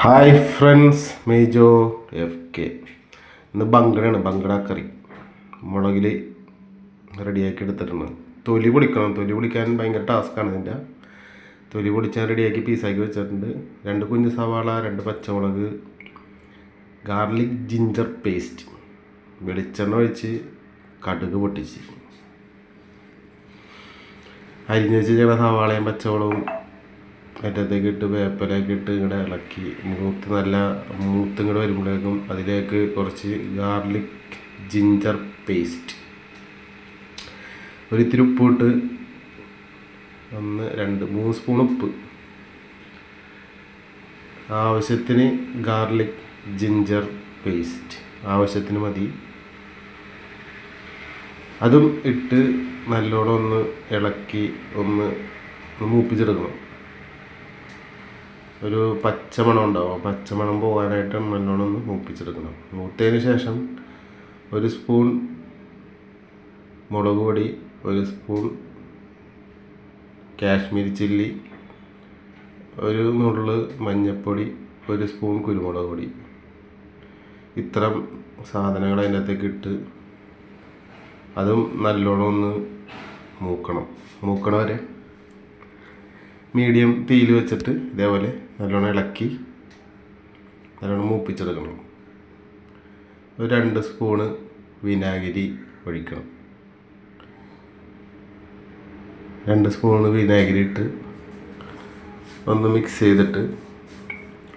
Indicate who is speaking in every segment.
Speaker 1: Hi friends Mejo F K ഇന്ന് ബങ്കടയാണ് ബങ്കട കറി. മുളകിൽ റെഡിയാക്കി എടുത്തിട്ടുണ്ട്. തൊലി പൊളിക്കണം തൊലി പൊളിക്കാൻ ഭയങ്കര ടാസ്ക്കാണ് ഇതിന്റെ തൊലി പൊളിച്ചാൽ റെഡിയാക്കി പീസാക്കി വെച്ചിട്ടുണ്ട്. രണ്ട് കുഞ്ഞ് സവാള രണ്ട് പച്ചമുളക് ഗാർലിക് ജിഞ്ചർ പേസ്റ്റ് വെളിച്ചെണ്ണ ഒഴിച്ച് കടുക് പൊട്ടിച്ച്. അരിഞ്ഞ് വെച്ച് ചെയ്യണ സവാളയും പച്ചമുളകും മറ്റത്തേക്ക് ഇട്ട് വേപ്പിലൊക്കെ ഇട്ട് ഇങ്ങടെ ഇളക്കി. മൂത്ത് നല്ല മൂത്ത് ഇങ്ങോട്ട് വരുമ്പോഴേക്കും അതിലേക്ക് കുറച്ച് ഗാർലിക് ജിഞ്ചർ പേസ്റ്റ് ഒരിത്തിരി ഉപ്പിട്ട് ഒന്ന് രണ്ട് മൂന്ന് സ്പൂൺ ഉപ്പ്. ആവശ്യത്തിന് ഗാർലിക് ജിഞ്ചർ പേസ്റ്റ് ആവശ്യത്തിന് മതി. അതും ഇട്ട് നല്ലോണം ഒന്ന് ഇളക്കി ഒന്ന് മൂപ്പിച്ചെടുക്കണം. ഒരു പച്ചമണം ഉണ്ടാവും. പച്ചമണം പോകാനായിട്ട് നല്ലോണം ഒന്ന് മൂപ്പിച്ചെടുക്കണം. മൂത്തതിന് ശേഷം ഒരു സ്പൂൺ മുളക് പൊടി ഒരു സ്പൂൺ കാശ്മീരി ചില്ലി ഒരു നുള്ള് മഞ്ഞൾപ്പൊടി ഒരു സ്പൂൺ കുരുമുളക് പൊടി. ഇത്തരം സാധനങ്ങൾ അതിന്റെ അകത്തേക്ക് ഇട്ട് അതും നല്ലോണം ഒന്ന് മൂക്കണം. മൂക്കണ വരെ മീഡിയം തീയിൽ വെച്ചിട്ട് ഇതേപോലെ നല്ലോണം ഇളക്കി നല്ലോണം മൂപ്പിച്ചെടുക്കണം. ഒരു രണ്ട് സ്പൂണ് വിനാഗിരി ഒഴിക്കണം. രണ്ട് സ്പൂണ് വിനാഗിരി ഇട്ട് ഒന്ന് മിക്സ് ചെയ്തിട്ട്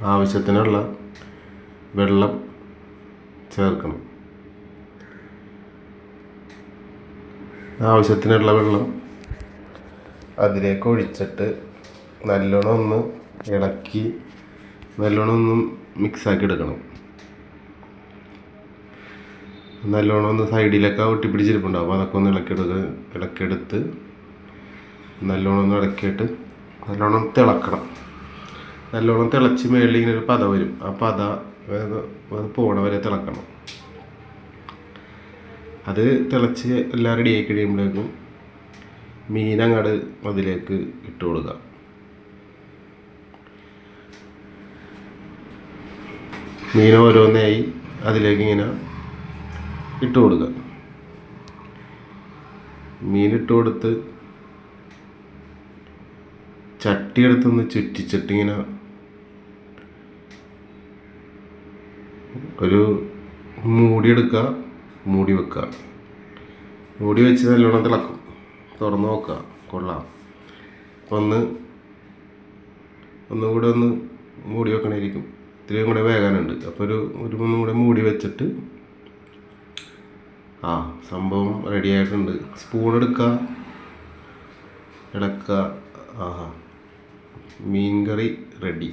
Speaker 1: ആവശ്യത്തിനുള്ള വെള്ളം ചേർക്കണം. ആവശ്യത്തിനുള്ള വെള്ളം അതിലേക്ക് ഒഴിച്ചിട്ട് നല്ലോണം ഒന്ന് ഇളക്കി നല്ലോണം ഒന്ന് മിക്സാക്കി എടുക്കണം. നല്ലോണം ഒന്ന് സൈഡിലൊക്കെ ഒട്ടിപ്പിടിച്ചിരിപ്പുണ്ടാവും അതൊക്കെ ഒന്ന് ഇളക്കിയെടുത്ത് ഇളക്കിയെടുത്ത് നല്ലോണം ഒന്ന് ഇളക്കിയിട്ട് നല്ലോണം തിളക്കണം. നല്ലോണം തിളച്ച് മേളിൽ ഇങ്ങനെ ഒരു പത വരും. ആ പത പോണ വരെ തിളക്കണം. അത് തിളച്ച് എല്ലാം റെഡിയായി ആയി മീൻ മീനങ്ങട് അതിലേക്ക് ഇട്ട് കൊടുക്കുക. മീൻ ഓരോന്നായി അതിലേക്ക് ഇങ്ങനെ ഇട്ട് കൊടുക്കുക മീൻ ഇട്ട് കൊടുത്ത് ചട്ടി ചുറ്റിച്ചിട്ടിങ്ങനെ ഒരു മൂടിയെടുക്കുക മൂടി വെക്കുക മൂടി വെച്ച് നല്ലോണം തിളക്കും. തുറന്ന് നോക്കുക കൊള്ളാം. ഒന്ന് ഒന്നുകൂടെ ഒന്ന് മൂടി വെക്കണമായിരിക്കും ഇത്രയും കൂടെ വേകാനുണ്ട്. അപ്പോൾ ഒരു ഒരു മൂന്നും കൂടെ മൂടി വെച്ചിട്ട് ആ സംഭവം റെഡി ആയിട്ടുണ്ട്. സ്പൂൺ എടുക്കുക ഇളക്കുക ആഹാ മീൻ കറി റെഡി